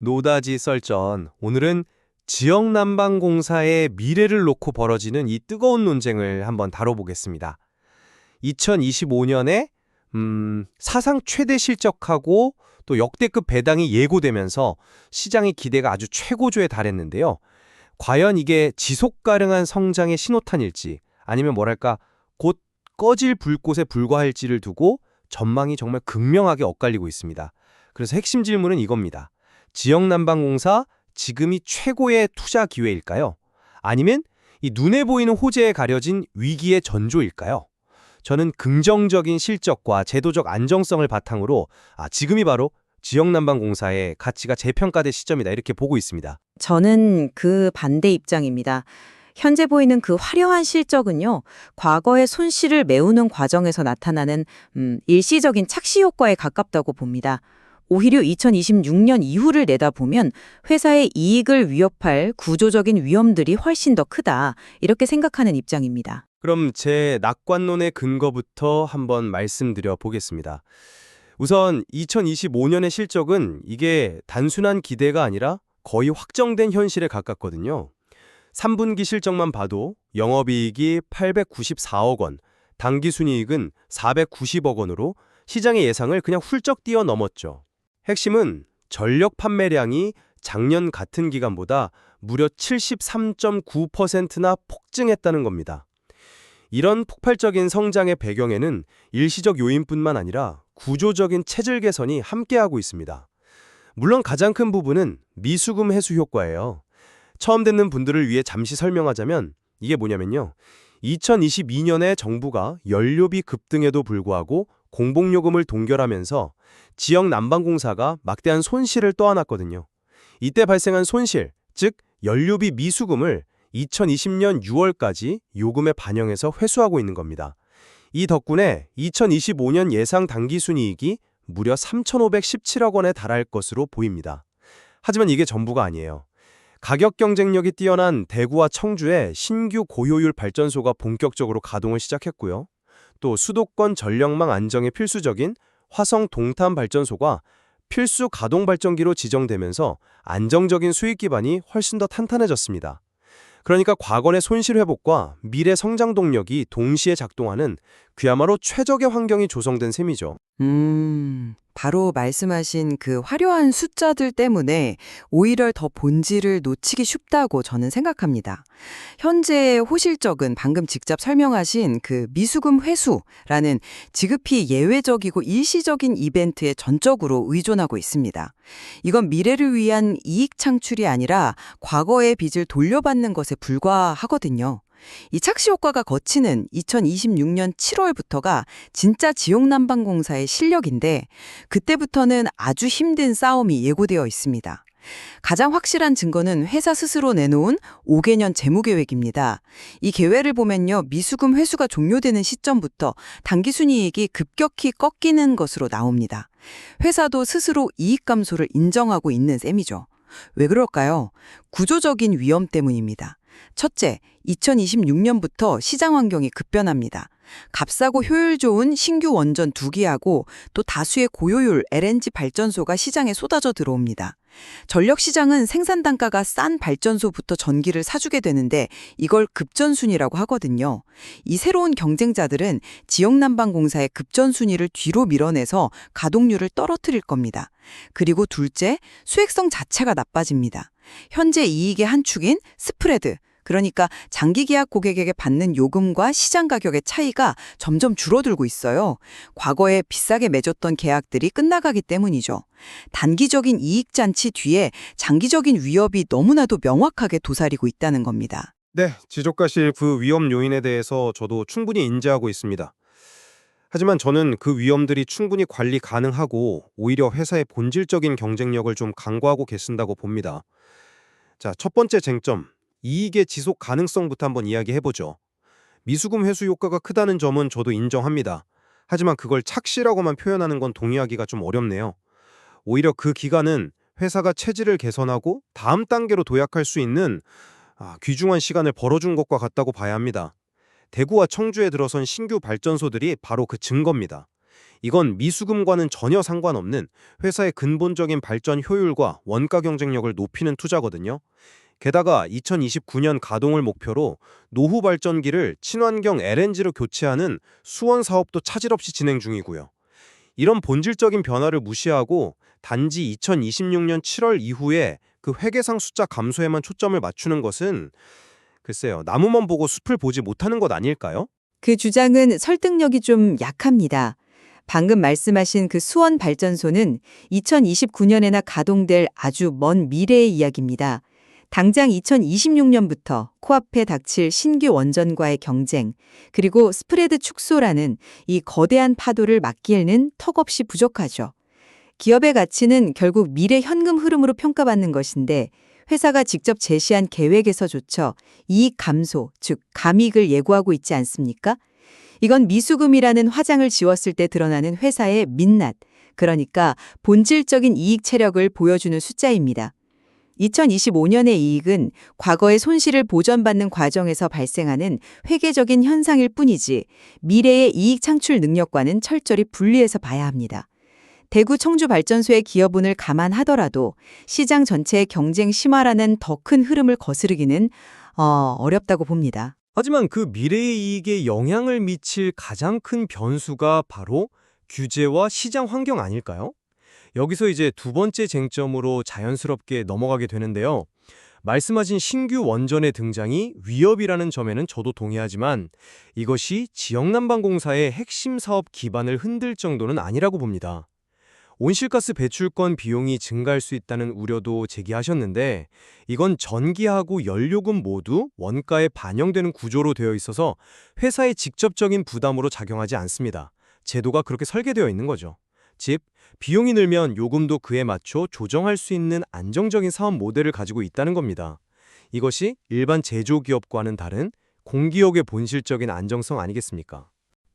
노다지 썰전. 오늘은 지역 난방 공사의 미래를 놓고 벌어지는 이 뜨거운 논쟁을 한번 다뤄보겠습니다. 2025년에 음, 사상 최대 실적하고 또 역대급 배당이 예고되면서 시장의 기대가 아주 최고조에 달했는데요. 과연 이게 지속 가능한 성장의 신호탄일지 아니면 뭐랄까 곧 꺼질 불꽃에 불과할지를 두고 전망이 정말 극명하게 엇갈리고 있습니다. 그래서 핵심 질문은 이겁니다. 지역 난방공사 지금이 최고의 투자 기회일까요? 아니면 이 눈에 보이는 호재에 가려진 위기의 전조일까요? 저는 긍정적인 실적과 제도적 안정성을 바탕으로 아, 지금이 바로 지역난방공사의 가치가 재평가될 시점이다 이렇게 보고 있습니다. 저는 그 반대 입장입니다. 현재 보이는 그 화려한 실적은요, 과거의 손실을 메우는 과정에서 나타나는 음, 일시적인 착시 효과에 가깝다고 봅니다. 오히려 2026년 이후를 내다보면 회사의 이익을 위협할 구조적인 위험들이 훨씬 더 크다. 이렇게 생각하는 입장입니다. 그럼 제 낙관론의 근거부터 한번 말씀드려 보겠습니다. 우선 2025년의 실적은 이게 단순한 기대가 아니라 거의 확정된 현실에 가깝거든요. 3분기 실적만 봐도 영업이익이 894억 원, 당기순이익은 490억 원으로 시장의 예상을 그냥 훌쩍 뛰어넘었죠. 핵심은 전력 판매량이 작년 같은 기간보다 무려 73.9%나 폭증했다는 겁니다. 이런 폭발적인 성장의 배경에는 일시적 요인뿐만 아니라 구조적인 체질 개선이 함께하고 있습니다. 물론 가장 큰 부분은 미수금 해소 효과예요. 처음 듣는 분들을 위해 잠시 설명하자면 이게 뭐냐면요. 2022년에 정부가 연료비 급등에도 불구하고 공복요금을 동결하면서 지역 난방공사가 막대한 손실을 떠안았거든요. 이때 발생한 손실, 즉 연료비 미수금을 2020년 6월까지 요금에 반영해서 회수하고 있는 겁니다. 이 덕분에 2025년 예상 당기순이익이 무려 3,517억 원에 달할 것으로 보입니다. 하지만 이게 전부가 아니에요. 가격 경쟁력이 뛰어난 대구와 청주에 신규 고효율 발전소가 본격적으로 가동을 시작했고요. 또 수도권 전력망 안정에 필수적인 화성 동탄 발전소가 필수 가동 발전기로 지정되면서 안정적인 수익 기반이 훨씬 더 탄탄해졌습니다. 그러니까 과거의 손실 회복과 미래 성장 동력이 동시에 작동하는 그야말로 최적의 환경이 조성된 셈이죠. 음, 바로 말씀하신 그 화려한 숫자들 때문에 오히려 더 본질을 놓치기 쉽다고 저는 생각합니다. 현재의 호실적은 방금 직접 설명하신 그 미수금 회수라는 지급이 예외적이고 일시적인 이벤트에 전적으로 의존하고 있습니다. 이건 미래를 위한 이익 창출이 아니라 과거의 빚을 돌려받는 것에 불과하거든요. 이 착시 효과가 거치는 2026년 7월부터가 진짜 지역난방공사의 실력인데 그때부터는 아주 힘든 싸움이 예고되어 있습니다. 가장 확실한 증거는 회사 스스로 내놓은 5개년 재무계획입니다. 이 계획을 보면요. 미수금 회수가 종료되는 시점부터 당기순이익이 급격히 꺾이는 것으로 나옵니다. 회사도 스스로 이익 감소를 인정하고 있는 셈이죠. 왜 그럴까요? 구조적인 위험 때문입니다. 첫째, 2026년부터 시장 환경이 급변합니다. 값싸고 효율 좋은 신규 원전 두 기하고 또 다수의 고효율 LNG 발전소가 시장에 쏟아져 들어옵니다. 전력 시장은 생산 단가가 싼 발전소부터 전기를 사주게 되는데 이걸 급전순위라고 하거든요. 이 새로운 경쟁자들은 지역 난방 공사의 급전순위를 뒤로 밀어내서 가동률을 떨어뜨릴 겁니다. 그리고 둘째, 수익성 자체가 나빠집니다. 현재 이익의 한 축인 스프레드, 그러니까 장기 계약 고객에게 받는 요금과 시장 가격의 차이가 점점 줄어들고 있어요. 과거에 비싸게 맺었던 계약들이 끝나가기 때문이죠. 단기적인 이익 잔치 뒤에 장기적인 위협이 너무나도 명확하게 도사리고 있다는 겁니다. 네, 지적하실 그 위험 요인에 대해서 저도 충분히 인지하고 있습니다. 하지만 저는 그 위험들이 충분히 관리 가능하고 오히려 회사의 본질적인 경쟁력을 좀 강구하고 계신다고 봅니다. 자, 첫 번째 쟁점, 이익의 지속 가능성부터 한번 이야기해보죠. 미수금 회수 효과가 크다는 점은 저도 인정합니다. 하지만 그걸 착시라고만 표현하는 건 동의하기가 좀 어렵네요. 오히려 그 기간은 회사가 체질을 개선하고 다음 단계로 도약할 수 있는 아, 귀중한 시간을 벌어준 것과 같다고 봐야 합니다. 대구와 청주에 들어선 신규 발전소들이 바로 그 증거입니다. 이건 미수금과는 전혀 상관없는 회사의 근본적인 발전 효율과 원가 경쟁력을 높이는 투자거든요. 게다가 2029년 가동을 목표로 노후 발전기를 친환경 LNG로 교체하는 수원 사업도 차질 없이 진행 중이고요. 이런 본질적인 변화를 무시하고 단지 2026년 7월 이후에 그 회계상 숫자 감소에만 초점을 맞추는 것은 글쎄요, 나무만 보고 숲을 보지 못하는 것 아닐까요? 그 주장은 설득력이 좀 약합니다. 방금 말씀하신 그 수원 발전소는 2029년에나 가동될 아주 먼 미래의 이야기입니다. 당장 2026년부터 코앞에 닥칠 신규 원전과의 경쟁, 그리고 스프레드 축소라는 이 거대한 파도를 막기에는 턱없이 부족하죠. 기업의 가치는 결국 미래 현금 흐름으로 평가받는 것인데 회사가 직접 제시한 계획에서조차 이익 감소, 즉 감익을 예고하고 있지 않습니까? 이건 미수금이라는 화장을 지웠을 때 드러나는 회사의 민낯, 그러니까 본질적인 이익 체력을 보여주는 숫자입니다. 2025년의 이익은 과거의 손실을 보전받는 과정에서 발생하는 회계적인 현상일 뿐이지 미래의 이익 창출 능력과는 철저히 분리해서 봐야 합니다. 대구 청주 발전소의 기여분을 감안하더라도 시장 전체의 경쟁 심화라는 더 큰 흐름을 거스르기는 어, 어렵다고 봅니다. 하지만 그 미래의 이익에 영향을 미칠 가장 큰 변수가 바로 규제와 시장 환경 아닐까요? 여기서 이제 두 번째 쟁점으로 자연스럽게 넘어가게 되는데요. 말씀하신 신규 원전의 등장이 위협이라는 점에는 저도 동의하지만 이것이 지역난방공사의 핵심 사업 기반을 흔들 정도는 아니라고 봅니다. 온실가스 배출권 비용이 증가할 수 있다는 우려도 제기하셨는데 이건 전기하고 연료금 모두 원가에 반영되는 구조로 되어 있어서 회사의 직접적인 부담으로 작용하지 않습니다. 제도가 그렇게 설계되어 있는 거죠. 즉, 비용이 늘면 요금도 그에 맞춰 조정할 수 있는 안정적인 사업 모델을 가지고 있다는 겁니다. 이것이 일반 제조기업과는 다른 공기업의 본질적인 안정성 아니겠습니까?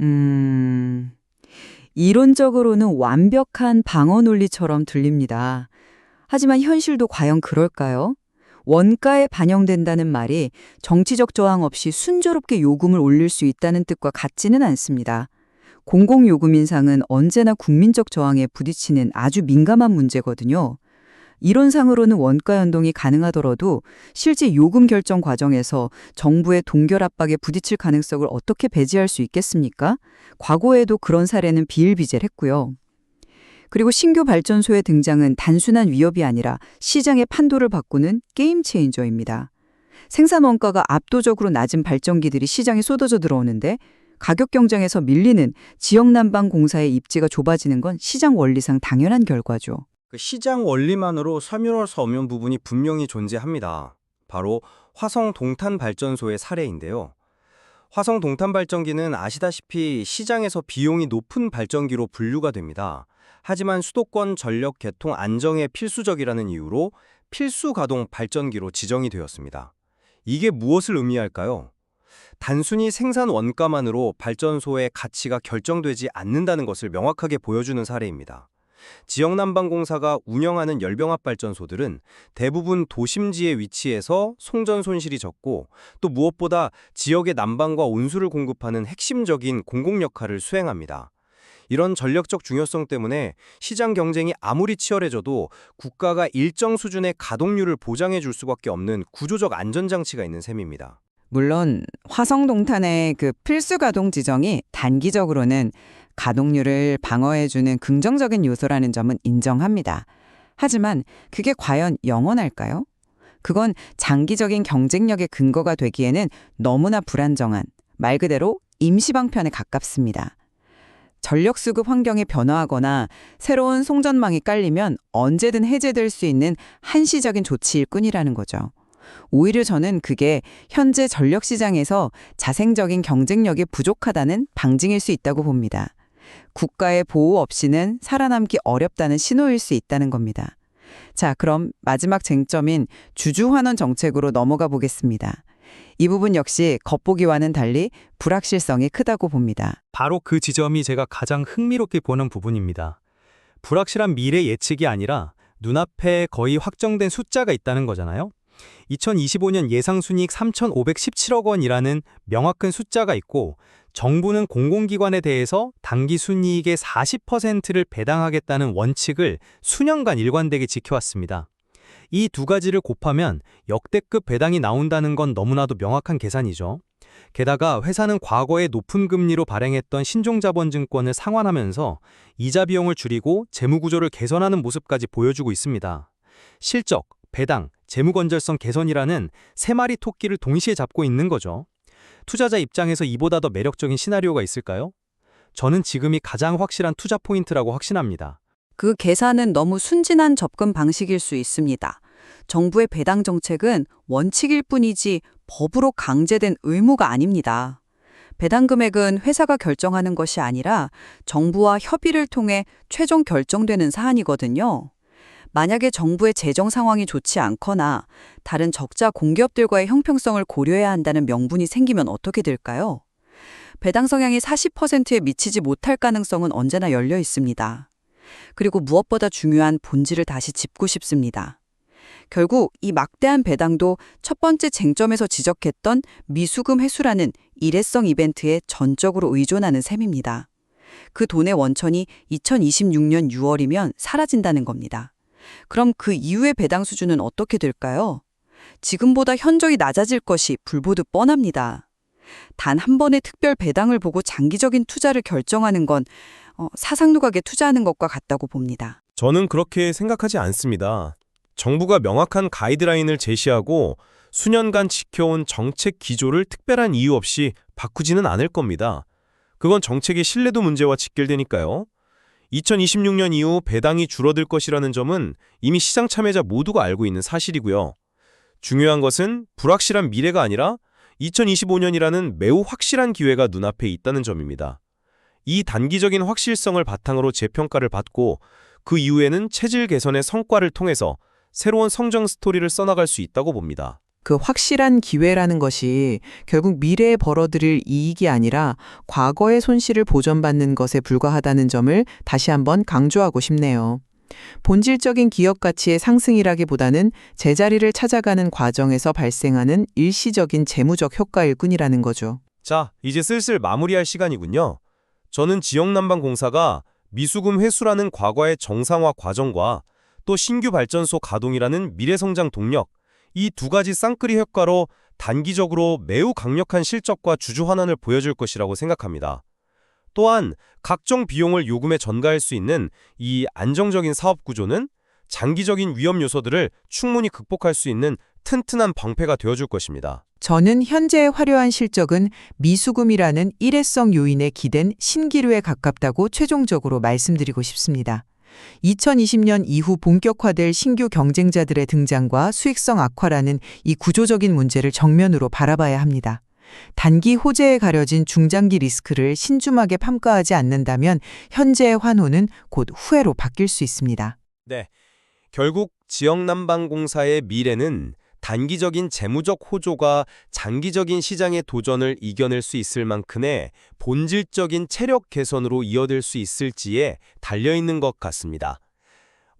음, 이론적으로는 완벽한 방어 논리처럼 들립니다. 하지만 현실도 과연 그럴까요? 원가에 반영된다는 말이 정치적 저항 없이 순조롭게 요금을 올릴 수 있다는 뜻과 같지는 않습니다. 공공요금 인상은 언제나 국민적 저항에 부딪히는 아주 민감한 문제거든요. 이론상으로는 원가 연동이 가능하더라도 실제 요금 결정 과정에서 정부의 동결 압박에 부딪힐 가능성을 어떻게 배제할 수 있겠습니까? 과거에도 그런 사례는 비일비재했고요. 그리고 신규 발전소의 등장은 단순한 위협이 아니라 시장의 판도를 바꾸는 게임 체인저입니다. 생산 원가가 압도적으로 낮은 발전기들이 시장에 쏟아져 들어오는데 가격 경쟁에서 밀리는 지역 난방 공사의 입지가 좁아지는 건 시장 원리상 당연한 결과죠. 그 시장 원리만으로 수 없는 부분이 분명히 존재합니다. 바로 화성 동탄 발전소의 사례인데요. 화성 동탄 발전기는 아시다시피 시장에서 비용이 높은 발전기로 분류가 됩니다. 하지만 수도권 전력 개통 안정에 필수적이라는 이유로 필수 가동 발전기로 지정이 되었습니다. 이게 무엇을 의미할까요? 단순히 생산 원가만으로 발전소의 가치가 결정되지 않는다는 것을 명확하게 보여주는 사례입니다. 지역난방공사가 운영하는 열병합 발전소들은 대부분 도심지에 위치해서 송전 손실이 적고 또 무엇보다 지역의 난방과 온수를 공급하는 핵심적인 공공 역할을 수행합니다. 이런 전력적 중요성 때문에 시장 경쟁이 아무리 치열해져도 국가가 일정 수준의 가동률을 보장해 줄 수밖에 없는 구조적 안전장치가 있는 셈입니다. 물론 화성동탄의 그 필수 가동 지정이 단기적으로는 가동률을 방어해주는 긍정적인 요소라는 점은 인정합니다. 하지만 그게 과연 영원할까요? 그건 장기적인 경쟁력의 근거가 되기에는 너무나 불안정한 말 그대로 임시방편에 가깝습니다. 전력 수급 환경이 변화하거나 새로운 송전망이 깔리면 언제든 해제될 수 있는 한시적인 조치일 뿐이라는 거죠. 오히려 저는 그게 현재 전력 시장에서 자생적인 경쟁력이 부족하다는 방증일 수 있다고 봅니다. 국가의 보호 없이는 살아남기 어렵다는 신호일 수 있다는 겁니다. 자, 그럼 마지막 쟁점인 주주환원 정책으로 넘어가 보겠습니다. 이 부분 역시 겉보기와는 달리 불확실성이 크다고 봅니다. 바로 그 지점이 제가 가장 흥미롭게 보는 부분입니다. 불확실한 미래 예측이 아니라 눈앞에 거의 확정된 숫자가 있다는 거잖아요. 2025년 예상 순이익 3,517억 원이라는 명확한 숫자가 있고 정부는 공공기관에 대해서 당기 순이익의 40%를 배당하겠다는 원칙을 수년간 일관되게 지켜왔습니다. 이 두 가지를 곱하면 역대급 배당이 나온다는 건 너무나도 명확한 계산이죠. 게다가 회사는 과거에 높은 금리로 발행했던 신종자본증권을 상환하면서 이자 비용을 줄이고 재무 구조를 개선하는 모습까지 보여주고 있습니다. 실적, 배당, 재무 건전성 개선이라는 세 마리 토끼를 동시에 잡고 있는 거죠. 투자자 입장에서 이보다 더 매력적인 시나리오가 있을까요? 저는 지금이 가장 확실한 투자 포인트라고 확신합니다. 그 계산은 너무 순진한 접근 방식일 수 있습니다. 정부의 배당 정책은 원칙일 뿐이지 법으로 강제된 의무가 아닙니다. 배당 금액은 회사가 결정하는 것이 아니라 정부와 협의를 통해 최종 결정되는 사안이거든요. 만약에 정부의 재정 상황이 좋지 않거나 다른 적자 공기업들과의 형평성을 고려해야 한다는 명분이 생기면 어떻게 될까요? 배당 성향이 40%에 미치지 못할 가능성은 언제나 열려 있습니다. 그리고 무엇보다 중요한 본질을 다시 짚고 싶습니다. 결국 이 막대한 배당도 첫 번째 쟁점에서 지적했던 미수금 회수라는 일회성 이벤트에 전적으로 의존하는 셈입니다. 그 돈의 원천이 2026년 6월이면 사라진다는 겁니다. 그럼 그 이후의 배당 수준은 어떻게 될까요? 지금보다 현저히 낮아질 것이 불보듯 뻔합니다. 단 한 번의 특별 배당을 보고 장기적인 투자를 결정하는 건 어, 사상누각에 투자하는 것과 같다고 봅니다. 저는 그렇게 생각하지 않습니다. 정부가 명확한 가이드라인을 제시하고 수년간 지켜온 정책 기조를 특별한 이유 없이 바꾸지는 않을 겁니다. 그건 정책의 신뢰도 문제와 직결되니까요. 2026년 이후 배당이 줄어들 것이라는 점은 이미 시장 참여자 모두가 알고 있는 사실이고요. 중요한 것은 불확실한 미래가 아니라 2025년이라는 매우 확실한 기회가 눈앞에 있다는 점입니다. 이 단기적인 확실성을 바탕으로 재평가를 받고 그 이후에는 체질 개선의 성과를 통해서 새로운 성장 스토리를 써나갈 수 있다고 봅니다. 그 확실한 기회라는 것이 결국 미래에 벌어들일 이익이 아니라 과거의 손실을 보전받는 것에 불과하다는 점을 다시 한번 강조하고 싶네요. 본질적인 기업 가치의 상승이라기보다는 제자리를 찾아가는 과정에서 발생하는 일시적인 재무적 효과일 뿐이라는 거죠. 자, 이제 슬슬 마무리할 시간이군요. 저는 지역난방공사가 미수금 회수라는 과거의 정상화 과정과 또 신규 발전소 가동이라는 미래성장 동력, 이 두 가지 쌍끌이 효과로 단기적으로 매우 강력한 실적과 주주 환원을 보여줄 것이라고 생각합니다. 또한 각종 비용을 요금에 전가할 수 있는 이 안정적인 사업 구조는 장기적인 위험 요소들을 충분히 극복할 수 있는 튼튼한 방패가 되어줄 것입니다. 저는 현재의 화려한 실적은 미수금이라는 일회성 요인에 기댄 신기류에 가깝다고 최종적으로 말씀드리고 싶습니다. 2020년 이후 본격화될 신규 경쟁자들의 등장과 수익성 악화라는 이 구조적인 문제를 정면으로 바라봐야 합니다. 단기 호재에 가려진 중장기 리스크를 신중하게 평가하지 않는다면 현재의 환호는 곧 후회로 바뀔 수 있습니다. 네. 결국 지역난방공사의 미래는 단기적인 재무적 호조가 장기적인 시장의 도전을 이겨낼 수 있을 만큼의 본질적인 체력 개선으로 이어질 수 있을지에 달려있는 것 같습니다.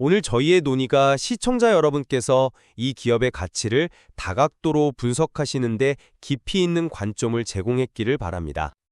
오늘 저희의 논의가 시청자 여러분께서 이 기업의 가치를 다각도로 분석하시는데 깊이 있는 관점을 제공했기를 바랍니다.